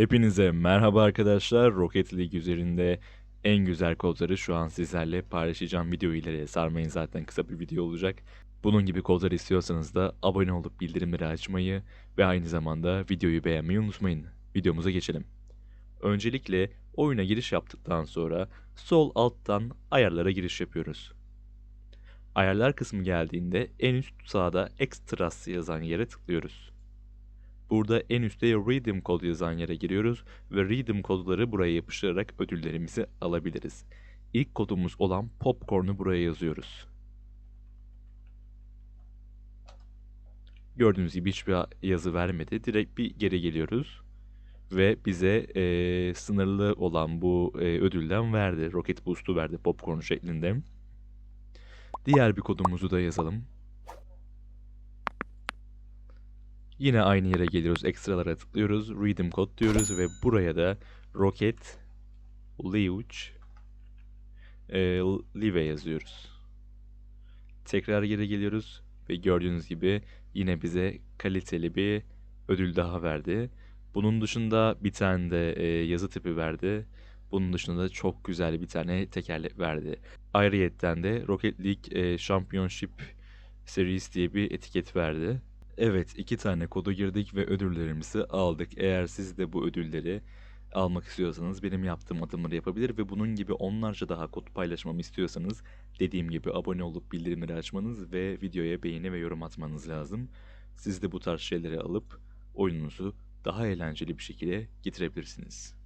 Hepinize merhaba arkadaşlar. Rocket League üzerinde en güzel kodları şu an sizlerle paylaşacağım. Video ileri sarmayın zaten kısa bir video olacak. Bunun gibi kodlar istiyorsanız da abone olup bildirimleri açmayı ve aynı zamanda videoyu beğenmeyi unutmayın. Videomuza geçelim. Öncelikle oyuna giriş yaptıktan sonra sol alttan ayarlara giriş yapıyoruz. Ayarlar kısmı geldiğinde en üst sağda Extras yazan yere tıklıyoruz. Burada en üstte Redeem kod yazan yere giriyoruz ve Redeem kodları buraya yapıştırarak ödüllerimizi alabiliriz. İlk kodumuz olan Popcorn'u buraya yazıyoruz. Gördüğünüz gibi hiçbir yazı vermedi. Direkt bir geri geliyoruz. Ve bize eee, sınırlı olan bu eee, ödülden verdi. Rocket Boost'u verdi Popcorn şeklinde. Diğer bir kodumuzu da yazalım. Yine aynı yere geliyoruz. Ekstralara tıklıyoruz. Redeem kod diyoruz ve buraya da Rocket Liuch e, Live yazıyoruz. Tekrar geri geliyoruz ve gördüğünüz gibi yine bize kaliteli bir ödül daha verdi. Bunun dışında bir tane de e, yazı tipi verdi. Bunun dışında da çok güzel bir tane tekerlek verdi. Ayrıyetten de Rocket League e, Championship Series diye bir etiket verdi. Evet, iki tane kodu girdik ve ödüllerimizi aldık. Eğer siz de bu ödülleri almak istiyorsanız benim yaptığım adımları yapabilir ve bunun gibi onlarca daha kod paylaşmamı istiyorsanız dediğim gibi abone olup bildirimleri açmanız ve videoya beğeni ve yorum atmanız lazım. Siz de bu tarz şeyleri alıp oyununuzu daha eğlenceli bir şekilde getirebilirsiniz.